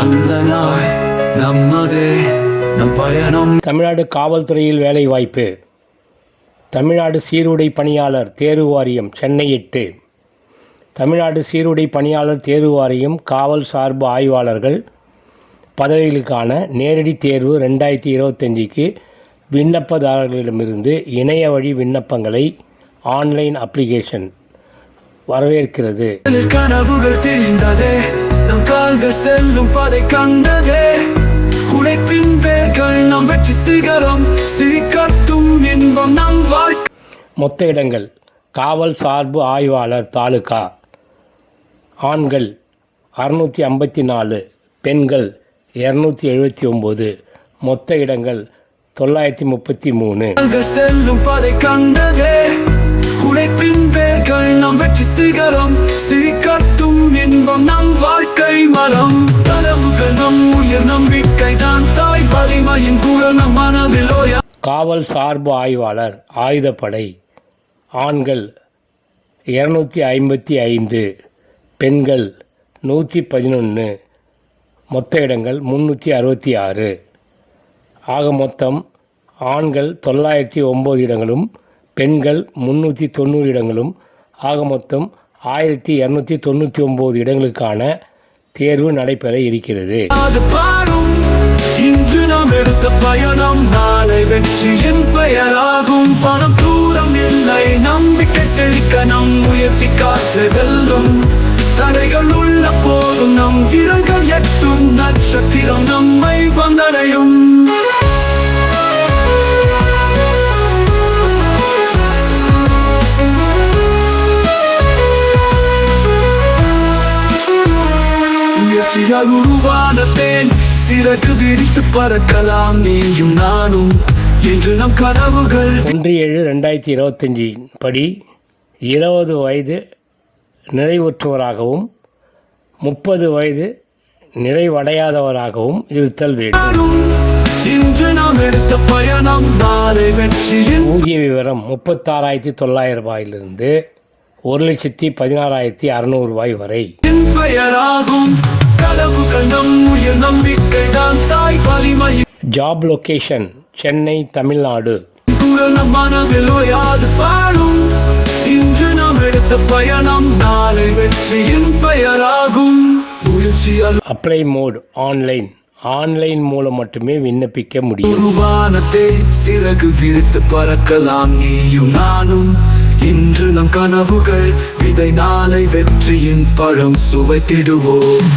அந்த நாள் நம்மதே நம் பயணம். தமிழ்நாடு காவல்துறையில் வேலைவாய்ப்பு. தமிழ்நாடு சீருடை பணியாளர் தேர்வு வாரியம் சென்னை எட்டு. தமிழ்நாடு சீருடை பணியாளர் தேர்வு வாரியம் காவல் சார்பு ஆய்வாளர்கள். பதவிகளுக்கான நேரடி தேர்வு ரெண்டாயிரத்தி இருபத்தஞ்சிக்கு விண்ணப்பதாரர்களிடமிருந்து இணைய வழி விண்ணப்பங்களை ஆன்லைன் அப்ளிகேஷன் வரவேற்கிறது. கனவுகள் தெரிந்ததே நம் கால்கள் செல்லும் பாதை கண்டதே. உழைப்பின் வேர்கள் நம் வெற்றி சிகரம் சிரிக்கட்டும் இன்பம் நம் வாழ்க்கை. மொத்த இடங்கள் காவல் சார்பு ஆய்வாளர் தாலுகா. ஆண்கள் அறுநூற்றி ஐம்பத்தி நாலு பெண்கள் இரநூத்தி எழுபத்தி ஒம்பது. மொத்த இடங்கள் தொள்ளாயிரத்தி முப்பத்தி மூணு. செல்லும் பாதை கண்டதே. உழைப்பின் வேர்கள் நம் வெற்றி சிகரம் சிரிக்கட்டும் இன்பம் நம் வாழ்க்கை மரம். கனவுகள் நம் உயிர் நம்பிக்கை தான் தாய் வலிமையின் கூட நம் மனதில் காவல் சார்பு ஆய்வாளர் ஆயுதப்படை ஆண்கள் இரநூத்தி ஐம்பத்தி ஐந்து பெண்கள் நூற்றி பதினொன்று மொத்த இடங்கள் முந்நூற்றி அறுபத்தி ஆறு. ஆக மொத்தம் ஆண்கள் தொள்ளாயிரத்தி ஒம்பது இடங்களும் பெண்கள் முந்நூற்றி தொண்ணூறு இடங்களும் ஆக மொத்தம் ஆயிரத்தி இரநூத்தி தொண்ணூற்றி ஒம்பது இடங்களுக்கான தேர்வு நடைபெற இருக்கிறது. அது பாடும். இன்று நாம் எடுத்த பயணம் நாளை வெற்றியின் பெயராகும். பணம் தூரம் இல்லை நம்பிக்கை செழிக்க நம் முயற்சி காற்று வெல்லும். தடைகள் உள்ள போதும் நம் வீரர்கள் எட்டும். முயற்சியால் உருவான தேன். சிறகு விரித்து பறக்கலாம் நீயும் நானும். என்று நம் கனவுகள். ஒன்று ஏழு ரெண்டாயிரத்தி இருபத்தஞ்சி படி இருபது வயது நிறைவுற்றவராகவும் முப்பது வயது நிறைவடையாதவராகவும் இருத்தல் வேண்டும். இன்று நாம் எடுத்த பயணம் நாளை வெற்றியின் ஊதிய விவரம் முப்பத்தாறாயிரத்தி தொள்ளாயிரம் ரூபாயிலிருந்து ஒரு லட்சத்தி பதினாறாயிரத்தி அறநூறு ரூபாய் வரை. பெயராகும் கனவுகள் நம் உயிர் நம்பிக்கை தான் தாய் வலிமை. ஜாப் லொகேஷன் சென்னை தமிழ்நாடு மனதில் ஓயாது பாடும் இன்று நாம் எடுத்த பயணம் நாளை வெற்றியின் பெயராகும். அப்ளை மோட் ஆன்லைன் ஆன்லைன் மூலம் மட்டுமே விண்ணப்பிக்க முடியும். சிறகு விரித்து பறக்கலாம். நீயும் நானும் இன்று கனவுகள் விதை நாளை வெற்றியின் பழம் சுவைத்திடுவோம்.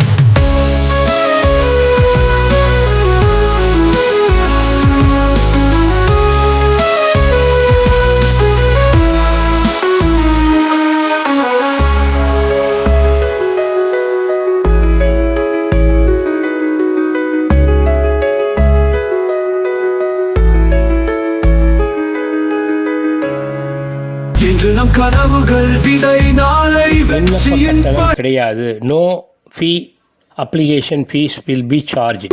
இன்று நம் கனவுகள் விதை நாளை வெற்றியின் கிடையாது. No fee application fees will be charge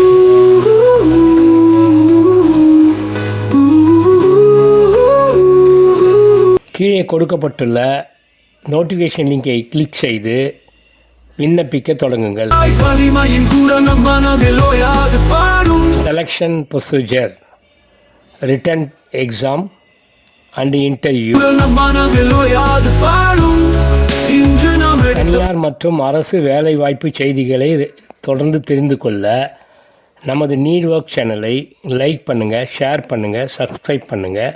கீழே கொடுக்கப்பட்டுள்ள நோட்டிஃபிகேஷன் லிங்கை கிளிக் செய்து விண்ணப்பிக்க தொடங்குங்கள். Selection procedure written exam and interview தனியார் மற்றும் அரசு வேலைவாய்ப்பு செய்திகளை தொடர்ந்து தெரிந்து கொள்ள நமது நீட் ஒர்க் சேனலை லைக் பண்ணுங்கள் ஷேர் பண்ணுங்கள் சப்ஸ்கிரைப் பண்ணுங்கள்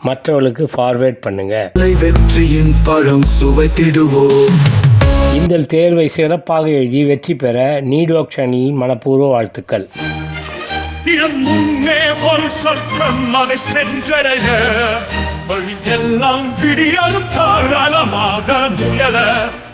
மற்றவர்களுக்கு ஃபார்வேர்ட் பண்ணுங்கள் வெற்றியின் பழம் சுவைத்திடுவோம் இந்த தேர்வை சிறப்பாக எழுதி வெற்றி பெற நீட் ஒர்க் சேனலின் மனப்பூர்வ வாழ்த்துக்கள். 영문에 벌써 끝나게 생겨내네 벌게 난 그리 아름다라 마가 누야네